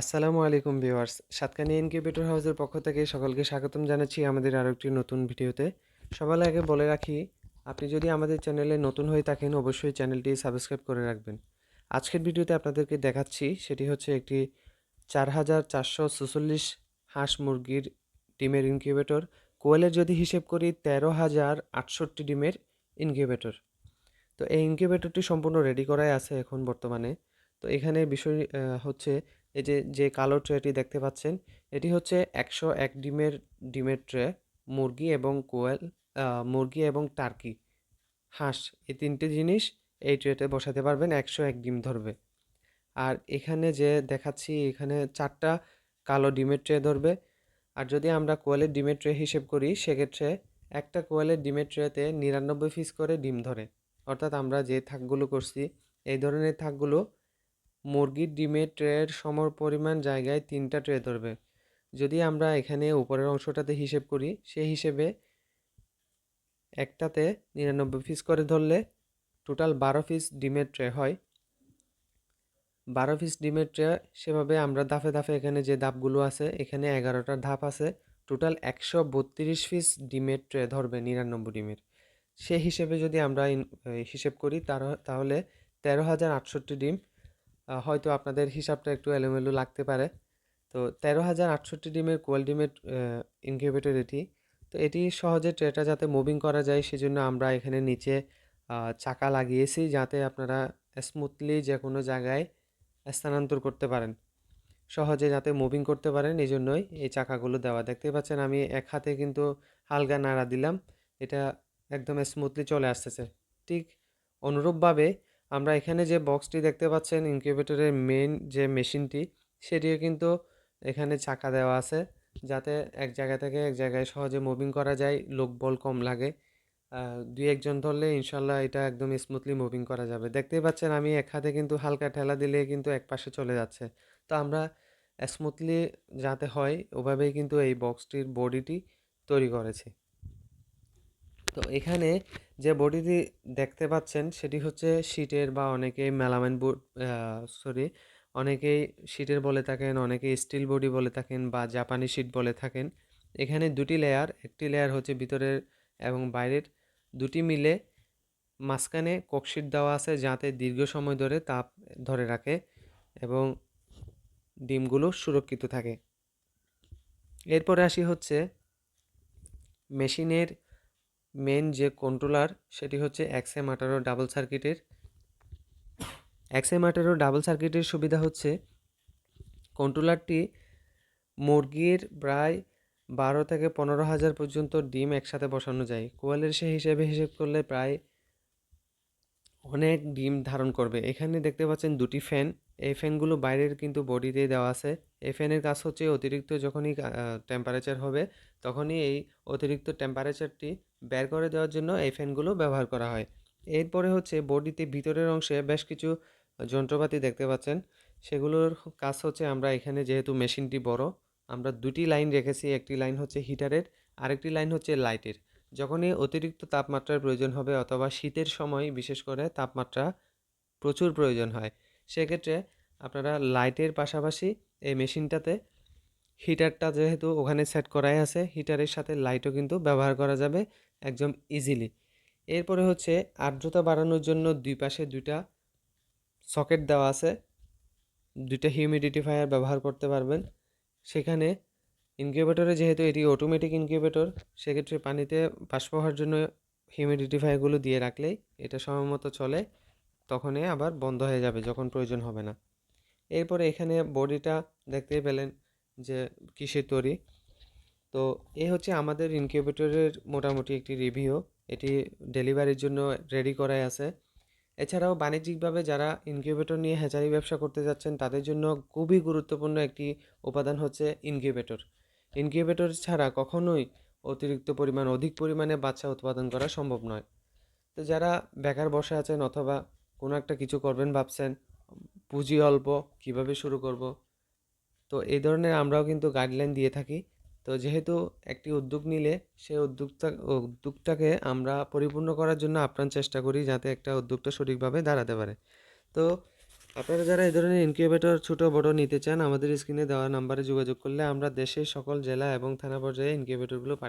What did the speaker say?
আসসালামু আলাইকুম viewers, Satkania incubator হাউসের পক্ষ থেকে সকলকে স্বাগতম জানাচ্ছি আমাদের আরও একটি নতুন ভিডিওতে। সবার আগে বলে রাখি, আপনি যদি আমাদের চ্যানেলে নতুন হয়ে থাকেন, অবশ্যই চ্যানেলটি সাবস্ক্রাইব করে রাখবেন। আজকের ভিডিওতে আপনাদেরকে দেখাচ্ছি, সেটি হচ্ছে একটি চার হাজার চারশো হাঁস মুরগির ডিমের ইনকিউবেটর। কোয়েলের যদি হিসেব করি, তেরো হাজার আটষট্টি ডিমের ইনকিউবেটর। তো এই ইনকিউবেটরটি সম্পূর্ণ রেডি করাই আছে এখন বর্তমানে। তো এখানে বিষয় হচ্ছে এই যে যে কালো ট্রেটি দেখতে পাচ্ছেন, এটি হচ্ছে একশো এক ডিমের ডিমের ট্রে, মুরগি এবং কোয়েল মুরগি এবং টার্কি। হাঁস, এই তিনটে জিনিস এই ট্রেতে বসাতে পারবেন, একশো এক ডিম ধরবে। আর এখানে যে দেখাচ্ছি, এখানে চারটা কালো ডিমের ট্রে ধরবে। আর যদি আমরা কোয়েলের ডিমের ট্রে হিসেব করি, সেক্ষেত্রে একটা কোয়েলের ডিমের ট্রেতে নিরানব্বই পিস করে ডিম ধরে। অর্থাৎ আমরা যে থাকগুলো করছি, এই ধরনের থাকগুলো মুরগির ডিমের ট্রের সম পরিমাণ জায়গায় তিনটা ট্রে ধরবে। যদি আমরা এখানে উপরের অংশটাতে হিসেব করি, সেই হিসেবে একটাতে নিরানব্বই পিস করে ধরলে টোটাল বারো পিস ডিমের ট্রে হয়। বারো পিস ডিমের ট্রে সেভাবে আমরা ধাপে ধাপে এখানে যে ধাপগুলো আছে, এখানে এগারোটা ধাপ আছে টোটাল একশো বত্রিশ পিস ডিমের ট্রে ধরবে নিরানব্বই ডিমের। সে হিসেবে যদি আমরা হিসেব করি, তার, তাহলে তেরো হাজার আটষট্টি ডিম হয়তো আপনাদের হিসাবটা একটু এলোমেলো লাগতে পারে। তো তেরো হাজার আটষট্টি ডিমের কোয়াল ডিমের ইনকিউবেটর এটি তো এটি সহজে ট্রেটা যাতে মুভিং করা যায় সেজন্য আমরা এখানে নিচে চাকা লাগিয়েছি যাতে আপনারা স্মুথলি যে কোনো জায়গায় স্থানান্তর করতে পারেন। সহজে যাতে মুভিং করতে পারেন এই জন্যই এই চাকাগুলো দেওয়া। দেখতে পাচ্ছেন আমি এক হাতে কিন্তু হালকা নাড়া দিলাম। এটা একদম স্মুথলি চলে আসতেছে। ঠিক অনুরূপভাবে আমরা এখানে যে বক্সটি দেখতে পাচ্ছেন ইনকিউবেটরের মেন যে মেশিনটি, সেটিও কিন্তু এখানে চাকা দেওয়া আছে, যাতে এক জায়গা থেকে এক জায়গায় সহজে মুভিং করা যায় লোক বল কম লাগে। দুই একজন ধরলে ইনশাল্লাহ এটা একদম স্মুথলি মুভিং করা যাবে। দেখতেই পাচ্ছেন আমি এক হাতে কিন্তু হালকা ঠেলা দিলে কিন্তু এক পাশে চলে যাচ্ছে। তো আমরা স্মুথলি যাতে হয়, ওভাবেই কিন্তু এই বক্সটির বডিটি তৈরি করেছি। তো এখানে যে বডিটি দেখতে পাচ্ছেন, সেটি হচ্ছে শীটের বা অনেকেই মেলামাইন বোর্ড সরি, অনেকেই শীটের বলে থাকেন, অনেকেই স্টিল বডি বলে থাকেন বা জাপানি শীট বলে থাকেন। এখানে দুটি লেয়ার, একটি লেয়ার হচ্ছে ভিতরের এবং বাইরের। দুটি মিলে মাঝখানে ককশিট দেওয়া আছে যাতে দীর্ঘ সময় ধরে তাপ ধরে রাখে এবং ডিমগুলো সুরক্ষিত থাকে। এরপরে আসি হচ্ছে মেশিনের মেন যে কন্ট্রোলার সেটি হচ্ছে এক্সএম আঠারো ডাবল সার্কিটের এক্সএম আঠারো ডাবল সার্কিটের সুবিধা হচ্ছে কন্ট্রোলারটি মুরগির প্রায় বারো থেকে পনেরো হাজার পর্যন্ত ডিম একসাথে বসানো যায়। কোয়েলের সে হিসেবে হিসেব করলে প্রায় অনেক ডিম ধারণ করবে। এখানে দেখতে পাচ্ছেন দুটি ফ্যান। এই ফ্যানগুলো বাইরের কিন্তু বডিতে দেওয়া আছে। এই ফ্যানের কাজ হচ্ছে অতিরিক্ত যখনই টেম্পারেচার হবে, তখনই এই অতিরিক্ত টেম্পারেচারটি বের করে দেওয়ার জন্য এই ফ্যানগুলো ব্যবহার করা হয়। এরপরে হচ্ছে বডিতে ভিতরের অংশে বেশ কিছু যন্ত্রপাতি দেখতে পাচ্ছেন। সেগুলোর কাজ হচ্ছে আমরা এখানে যেহেতু মেশিনটি বড়, আমরা দুটি লাইন রেখেছি। একটি লাইন হচ্ছে হিটারের আরেকটি লাইন হচ্ছে লাইটের যখনই অতিরিক্ত তাপমাত্রার প্রয়োজন হবে অথবা শীতের সময়, বিশেষ করে তাপমাত্রা প্রচুর প্রয়োজন হয়, সেক্ষেত্রে আপনারা লাইটের পাশাপাশি এই মেশিনটাতে হিটারটা যেহেতু ওখানে সেট করাই আছে, হিটারের সাথে লাইটও কিন্তু ব্যবহার করা যাবে একদম ইজিলি এরপরে হচ্ছে আর্দ্রতা বাড়ানোর জন্য দুই পাশে দুইটা সকেট দেওয়া আছে, দুইটা হিউমিডিটিফায়ার ব্যবহার করতে পারবেন। সেখানে ইনকিউবেটরে যেহেতু এটি অটোমেটিক ইনকিউবেটর সেক্ষেত্রে পানিতে বাষ্প হওয়ার জন্য হিউমিডিটিফায়ারগুলো দিয়ে রাখলেই এটা সময়মতো চলে, তখনই আবার বন্ধ হয়ে যাবে যখন প্রয়োজন হবে না। এরপরে এখানে বডিটা দেখতেই পেলেন যে কিসের তৈরি। তো এ হচ্ছে আমাদের ইনকিউবেটরের মোটামুটি একটি রিভিউ এটি ডেলিভারির জন্য রেডি করাই আছে। এছাড়াও বাণিজ্যিকভাবে যারা ইনকিউবেটর নিয়ে হ্যাচারি ব্যবসা করতে যাচ্ছেন, তাদের জন্য খুবই গুরুত্বপূর্ণ একটি উপাদান হচ্ছে ইনকিউবেটর ইনকিউবেটর ছাড়া কখনোই অতিরিক্ত পরিমাণ, অধিক পরিমাণে বাচ্চা উৎপাদন করা সম্ভব নয়। তো যারা বেকার বসে আছেন অথবা কোনো একটা কিছু করবেন ভাবছেন, পুঁজি অল্প, কীভাবে শুরু করব? তো এই ধরনের আমরাও কিন্তু গাইডলাইন দিয়ে থাকি। তো যেহেতু একটি উদ্যোগ নিলে সেই উদ্যোগটা উদ্যোগটাকে আমরা পরিপূর্ণ করার জন্য আপ্রাণ চেষ্টা করি যাতে একটা উদ্যোগটা সঠিকভাবে দাঁড়াতে পারে। তো আপনারা যারা এই ধরনের ইনকিউবেটর ছোট, বড় নিতে চান, আমাদের স্ক্রিনে দেওয়া নাম্বারে যোগাযোগ করলে আমরা দেশের সকল জেলা এবং থানা পর্যায়ে ইনকিউবেটরগুলো পাঠিয়ে